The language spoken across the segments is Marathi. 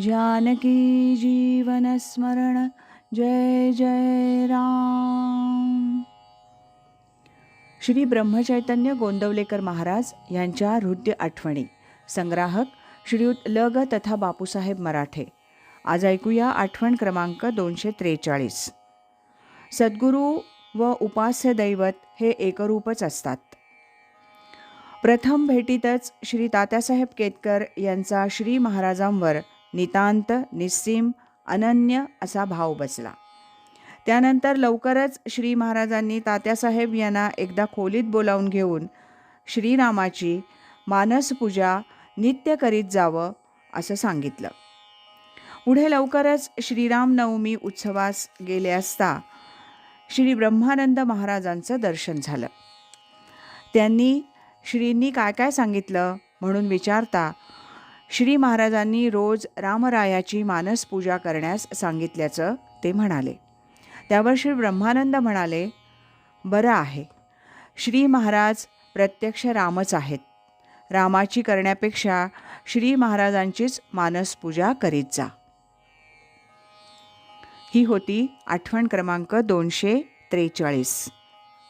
जानकी जीवनस्मरण जय जय राम. श्री ब्रह्मचैतन्य गोंदवलेकर महाराज यांच्या हृदय आठवणी. संग्राहक श्रीयुत ल ग तथा बापूसाहेब मराठे. आज ऐकूया आठवण क्रमांक दोनशे त्रेचाळीस. सद्गुरू व उपास्य दैवत हे एकरूपच असतात. प्रथम भेटीतच श्री तात्यासाहेब केतकर यांचा श्री महाराजांवर नितांत निस्सीम अनन्य असा भाव बसला. त्यानंतर लवकरच श्री महाराजांनी तात्यासाहेब यांना एकदा खोलीत बोलावून घेऊन श्रीरामाची मानसपूजा नित्य करीत जावं असं सांगितलं. पुढे लवकरच श्रीरामनवमी उत्सवास गेले असता श्री ब्रह्मानंद महाराजांचं दर्शन झालं. त्यांनी श्रींनी काय काय सांगितलं म्हणून विचारता श्री महाराजांनी रोज रामरायाची मानसपूजा करण्यास सांगितल्याचं ते म्हणाले. त्यावर श्री ब्रह्मानंद म्हणाले बरं आहे. श्री महाराज प्रत्यक्ष रामच आहेत. रामाची करण्यापेक्षा श्री महाराजांचीच मानसपूजा करीत जा. ही होती आठवण क्रमांक दोनशे त्रेचाळीस.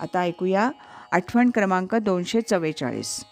आता ऐकूया आठवण क्रमांक दोनशे चव्वेचाळीस.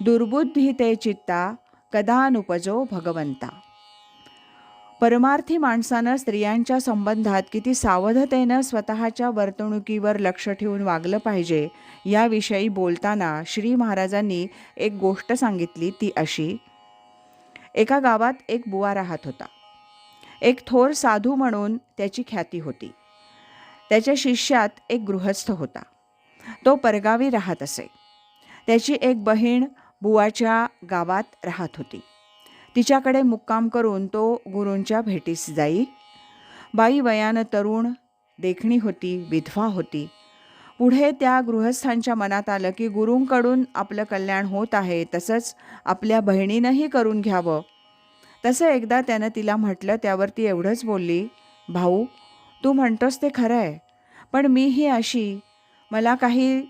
दुर्बुद्धी ते चित्ता कदानुपजो भगवंता. परमार्थी माणसानं स्त्रियांच्या संबंधात किती सावधतेनं स्वतःच्या वर्तणुकीवर लक्ष ठेवून वागलं पाहिजे याविषयी बोलताना श्री महाराजांनी एक गोष्ट सांगितली ती अशी. एका गावात एक बुवा राहत होता. एक थोर साधू म्हणून त्याची ख्याती होती. त्याच्या शिष्यात एक गृहस्थ होता. तो परगावी राहत असे. त्याची एक बहीण बुवाच्या गावात राहत होती. तिच्याकडे मुक्काम करून तो गुरूंच्या भेटीस जाई. बाई वयानं तरुण देखणी होती विधवा होती. पुढे त्या गृहस्थांच्या मनात आलं की गुरूंकडून आपलं कल्याण होत आहे तसंच आपल्या बहिणीनंही करून घ्यावं. तसं एकदा त्यानं तिला म्हटलं त्यावर ती एवढंच बोलली भाऊ तू म्हणतोस ते खरं आहे पण मीही अशी मला काही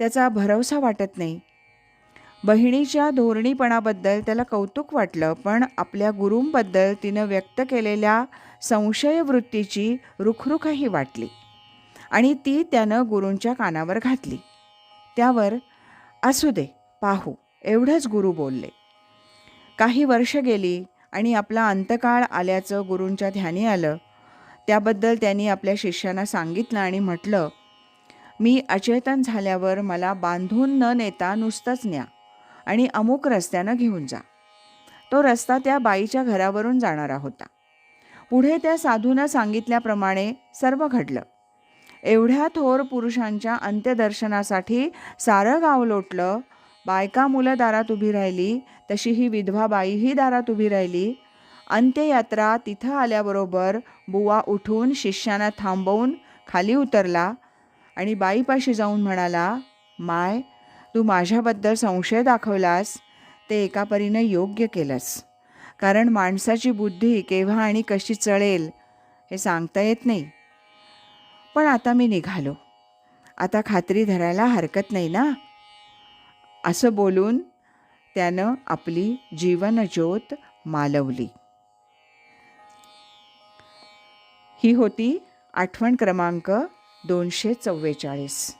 त्याचा भरवसा वाटत नाही. बहिणीच्या धोरणीपणाबद्दल त्याला कौतुक वाटलं पण आपल्या गुरूंबद्दल तिनं व्यक्त केलेल्या संशयवृत्तीची रुखरुखही वाटली आणि ती त्यानं गुरूंच्या कानावर घातली. त्यावर असू दे पाहू एवढंच गुरु बोलले. काही वर्ष गेली आणि आपला अंतकाळ आल्याचं गुरूंच्या ध्यानी आलं. त्याबद्दल त्यांनी आपल्या शिष्यांना सांगितलं आणि म्हटलं मी अचेतन झाल्यावर मला बांधून न नेता नुसतंच न्या. आणि अमुक रस्त्यानं घेऊन जा. तो रस्ता त्या बाईच्या घरावरून जाणारा होता. पुढे त्या साधूनं सांगितल्याप्रमाणे सर्व घडलं. एवढ्या थोर पुरुषांच्या अंत्यदर्शनासाठी सारं गाव लोटलं बायका मुलं दारात उभी राहिली तशी ही विधवा बाईही दारात उभी राहिली. अंत्ययात्रा तिथं आल्याबरोबर बुवा उठून शिष्यांना थांबवून खाली उतरला आणि बाईपाशी जाऊन म्हणाला माय तू माझ्याबद्दल संशय दाखवलास ते एका परीनं योग्य केलंस. कारण माणसाची बुद्धी केव्हा आणि कशी चळेल हे सांगता येत नाही. पण आता मी निघालो. आता खात्री धरायला हरकत नाही ना? असं बोलून त्यानं आपली जीवनज्योत मालवली. ही होती आठवण क्रमांक दोनशे चव्वेचाळीस.